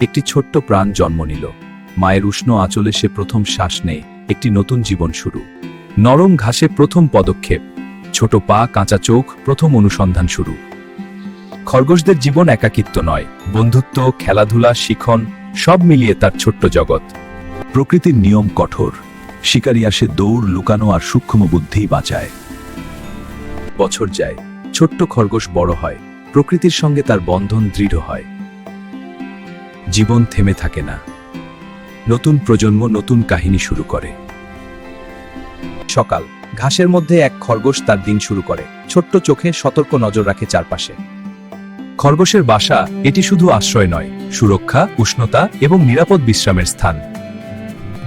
একটি ছোট্ট প্রাণ জন্ম নিল। মায়ের উষ্ণ আঁচলে সে প্রথম শ্বাস নেয়, একটি নতুন জীবন শুরু। নরম ঘাসে প্রথম পদক্ষেপ। ছোট পা, কাঁচা চোখ, প্রথম অনুসন্ধান শুরু। খরগোশদের জীবন একাকিত্ব নয়, বন্ধুত্ব, খেলাধুলা, শিখন, সব মিলিয়ে তার ছোট্ট জগৎ। প্রকৃতির নিয়ম কঠোর। শিকারী আসে দৌড়, লুকানো আর সূক্ষ্ম বুদ্ধি বাঁচায়। বছর যায়, ছোট্ট খরগোশ বড় হয়। প্রকৃতির সঙ্গে তার বন্ধন দৃঢ় হয়। জীবন থেমে থাকে না। নতুন প্রজন্ম নতুন কাহিনী শুরু করে। সকাল, ঘাসের মধ্যে এক খরগোশ তার দিন শুরু করে। ছোট্ট চোখে সতর্ক নজর রাখে চারপাশে। খরগোশের বাসা, এটি শুধু আশ্রয় নয়, সুরক্ষা, উষ্ণতা এবং নিরাপদ বিশ্রামের স্থান।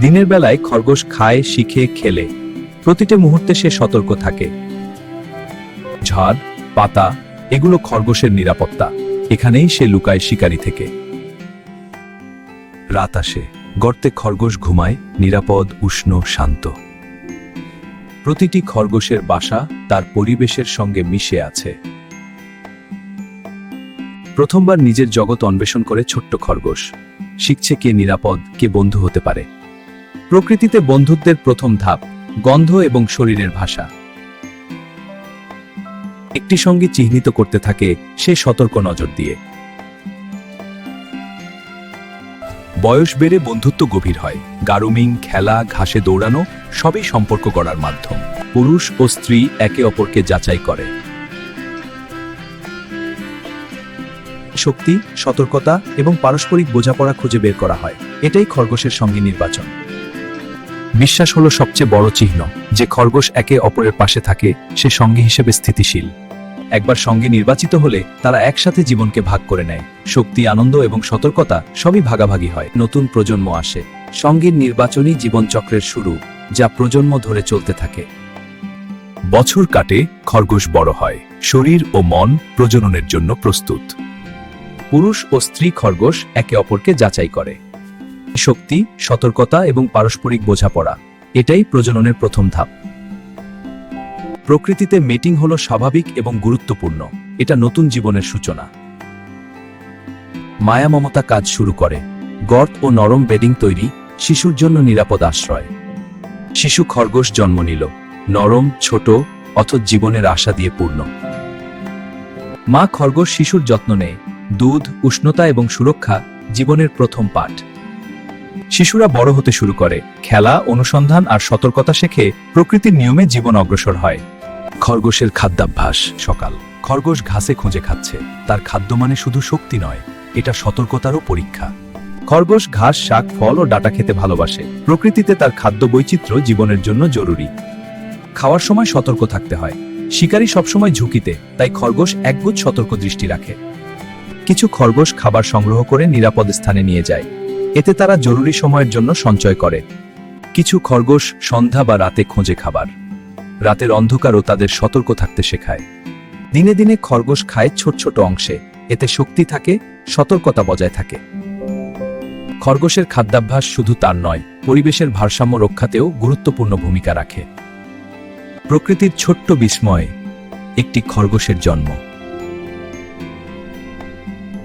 দিনের বেলায় খরগোশ খায়, শিখে, খেলে। প্রতিটি মুহূর্তে সে সতর্ক থাকে। ঝাড়, পাতা, এগুলো খরগোশের নিরাপত্তা। এখানেই সে লুকায় শিকারী থেকে। রাত আসে, গর্তে খরগোশ ঘুমায়, নিরাপদ, উষ্ণ, শান্ত। প্রতিটি খরগোশের বাসা তার পরিবেশের সঙ্গে মিশে আছে। প্রথমবার নিজের জগৎ অন্বেষণ করে ছোট্ট খরগোশ। শিখছে কে নিরাপদ, কে বন্ধু হতে পারে। প্রকৃতিতে বন্ধুত্বের প্রথম ধাপ গন্ধ এবং শরীরের ভাষা। একটি সঙ্গে চিহ্নিত করতে থাকে সে সতর্ক নজর দিয়ে। বয়স বেড়ে বন্ধুত্ব গভীর হয়। গারুমিং, খেলা, ঘাসে দৌড়ানো সবই সম্পর্ক গড়ার মাধ্যম। পুরুষ ও স্ত্রী একে অপরকে যাচাই করে। শক্তি, সতর্কতা এবং পারস্পরিক বোঝাপড়া খুঁজে বের করা হয়। এটাই খরগোশের সঙ্গে নির্বাচন। বিশ্বাস হলো সবচেয়ে বড় চিহ্ন। যে খরগোশ একে অপরের পাশে থাকে, সে সঙ্গী হিসেবে স্থিতিশীল। একবার সঙ্গে নির্বাচিত হলে তারা একসাথে জীবনকে ভাগ করে নেয়। শক্তি, আনন্দ এবং সতর্কতা সবই ভাগাভাগি হয়। নতুন প্রজন্ম আসে। সঙ্গীর নির্বাচনই জীবনচক্রের শুরু, যা প্রজন্ম ধরে চলতে থাকে। বছর কাটে, খরগোশ বড় হয়। শরীর ও মন প্রজননের জন্য প্রস্তুত। পুরুষ ও স্ত্রী খরগোশ একে অপরকে যাচাই করে। শক্তি, সতর্কতা এবং পারস্পরিক বোঝাপড়া, এটাই প্রজননের প্রথম ধাপ। প্রকৃতিতে মেটিং হলো স্বাভাবিক এবং গুরুত্বপূর্ণ। এটা নতুন জীবনের সূচনা। মায়া মমতা কাজ শুরু করে। গর্ত ও নরম বেডিং তৈরি, শিশুর জন্য নিরাপদ আশ্রয়। শিশু খরগোশ জন্ম নিল। নরম, ছোট, অথচ জীবনের আশা দিয়ে পূর্ণ। মা খরগোশ শিশুর যত্ন নেয়। দুধ, উষ্ণতা এবং সুরক্ষা জীবনের প্রথম পাঠ। শিশুরা বড় হতে শুরু করে। খেলা, অনুসন্ধান আর সতর্কতা শেখে প্রকৃতির নিয়মে জীবন অগ্রসর হয়। খরগোশের খাদ্যাভ্যাস, সকাল। খরগোশ ঘাসে খুঁজে খাচ্ছে। তার খাদ্য মানে শুধু শক্তি নয়, এটা সতর্কতারও পরীক্ষা। খরগোশ, ঘাস, শাক, ফল ও ডাটা খেতে ভালোবাসে। প্রকৃতিতে তার খাদ্য বৈচিত্র্য জীবনের জন্য জরুরি। খাওয়ার সময় সতর্ক থাকতে হয়। শিকারী সবসময় ঝুঁকিতে, তাই খরগোশ একগুচ্ছ সতর্ক দৃষ্টি রাখে। কিছু খরগোশ খাবার সংগ্রহ করে নিরাপদ স্থানে নিয়ে যায়। এতে তারা জরুরি সময়ের জন্য সঞ্চয় করে। কিছু খরগোশ সন্ধ্যা বা রাতে খোঁজে খাবার। রাতের অন্ধকারও তাদের সতর্ক থাকতে শেখায়। দিনে দিনে খরগোশ খায় ছোট ছোট অংশে, এতে শক্তি থাকে, সতর্কতা বজায় থাকে। খরগোশের খাদ্যাভ্যাস শুধু তার নয়, পরিবেশের ভারসাম্য রক্ষাতেও গুরুত্বপূর্ণ ভূমিকা রাখে। প্রকৃতির ছোট্ট বিস্ময় একটি খরগোশের জন্ম।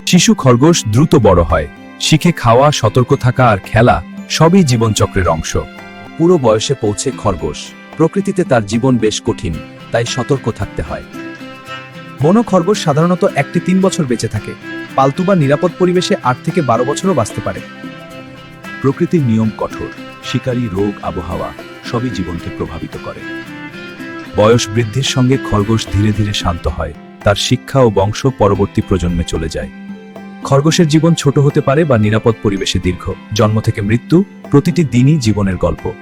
শিশু খরগোশ দ্রুত বড় হয় শিখে খাওয়া, সতর্ক থাকা আর খেলা সবই জীবনচক্রের অংশ। পুরো বয়সে পৌঁছে খরগোশ। প্রকৃতিতে তার জীবন বেশ কঠিন, তাই সতর্ক থাকতে হয়। বনো খরগোশ সাধারণত একটি তিন বছর বেঁচে থাকে। পালতু বা নিরাপদ পরিবেশে আট থেকে বারো বছরও বাঁচতে পারে। প্রকৃতির নিয়ম কঠোর। শিকারী, রোগ, আবহাওয়া সবই জীবনকে প্রভাবিত করে। বয়স বৃদ্ধির সঙ্গে খরগোশ ধীরে ধীরে শান্ত হয়। তার শিক্ষা ও বংশ পরবর্তী প্রজন্মে চলে যায়। খরগোশের জীবন ছোট হতে পারে বা নিরাপদ পরিবেশে দীর্ঘ। জন্ম থেকে মৃত্যু প্রতিটি দিনই জীবনের গল্প।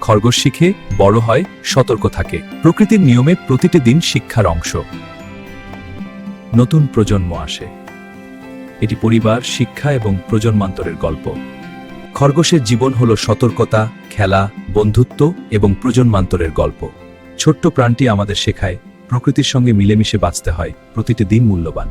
খরগোশ শিখে, বড় হয়, সতর্ক থাকে। প্রকৃতির নিয়মে প্রতিটি দিন শিক্ষার অংশ। নতুন প্রজন্ম আসে। এটি পরিবার, শিক্ষা এবং প্রজন্মান্তরের গল্প। খরগোশের জীবন হল সতর্কতা, খেলা, বন্ধুত্ব এবং প্রজন্মান্তরের গল্প। ছোট্ট প্রাণটি আমাদের শেখায়, প্রকৃতির সঙ্গে মিলেমিশে বাঁচতে হয়, প্রতিটি দিন মূল্যবান।